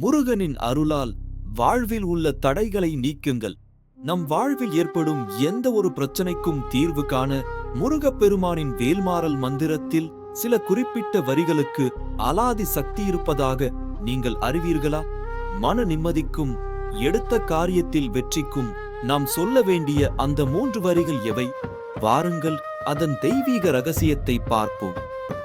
முருகனின் அருளால் வாழ்வில் உள்ள தடைகளை நீக்குங்கள். நம் வாழ்வில் ஏற்படும் எந்த ஒரு பிரச்சனைக்கும் தீர்வு காண முருகப்பெருமானின் வேல்மாறல் மந்திரத்தில் சில குறிப்பிட்ட வரிகளுக்கு அலாதி சக்தி இருப்பதாக நீங்கள் அறிவீர்களா? மன நிம்மதிக்கும் எடுத்த காரியத்தில் வெற்றிக்கும் நாம் சொல்ல வேண்டிய அந்த மூன்று வரிகள் எவை? வாருங்கள் அதன் தெய்வீக ரகசியத்தை பார்ப்போம்.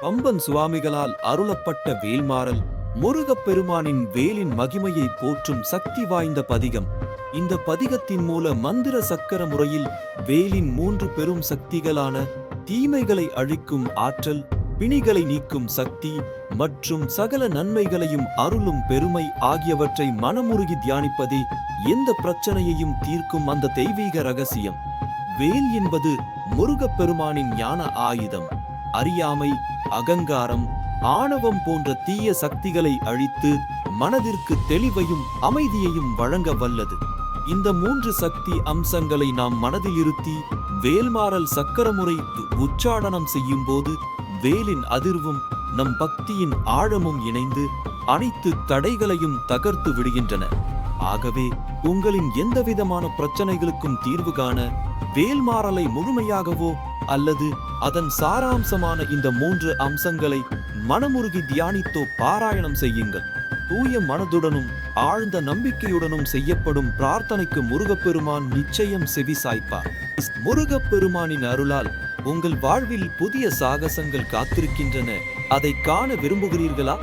பம்பன் சுவாமிகளால் அருளப்பட்ட வேல்மாறல் முருகப்பெருமானின் வேலின் மகிமையை போற்றும் சக்தி வாய்ந்த பதிகம். இந்த பதிகத்தின் மூல மந்திர சக்கர முறையில் வேலின் மூன்று பெரும் சக்திகளான தீமைகளை அழிக்கும் ஆற்றல் பிணிகளை நீக்கும் சக்தி மற்றும் சகல நன்மைகளையும் அருளும் பெருமை ஆகியவற்றை மனமுருகி தியானிப்பதே எந்த பிரச்சனையையும் தீர்க்கும் அந்த தெய்வீக ரகசியம். வேல் என்பது முருகப்பெருமானின் ஞான ஆயுதம். அறியாமை அகங்காரம் ஆணவம் போன்ற தீய சக்திகளை அழித்து மனதிற்கு தெளிவையும் அமைதியையும் வழங்க வல்லது. இந்த மூன்று சக்தி அம்சங்களை நாம் மனதில் இருத்தி வேல்மாறல் சக்கரமுறை உச்சாடனம் செய்யும் போது வேலின் அதிர்வும் நம் பக்தியின் ஆழமும் இணைந்து அனைத்து தடைகளையும் தகர்த்து விடுகின்றன. ஆகவே உங்களின் எந்தவிதமான பிரச்சனைகளுக்கும் தீர்வு காண வேல்மாறலை முழுமையாகவோ அல்லது அதன் சாராம்சமான இந்த மூன்று அம்சங்களை மனமுருகி தியானித்தோ பாராயணம் செய்யுங்கள். தூய மனதுடனும் ஆழ்ந்த நம்பிக்கையுடனும் செய்யப்படும் பிரார்த்தனைக்கு முருகப்பெருமான் நிச்சயம் செவி சாய்ப்பார். முருகப்பெருமானின் அருளால் உங்கள் வாழ்வில் புதிய சாகசங்கள் காத்திருக்கின்றன. அதை காண விரும்புகிறீர்களா?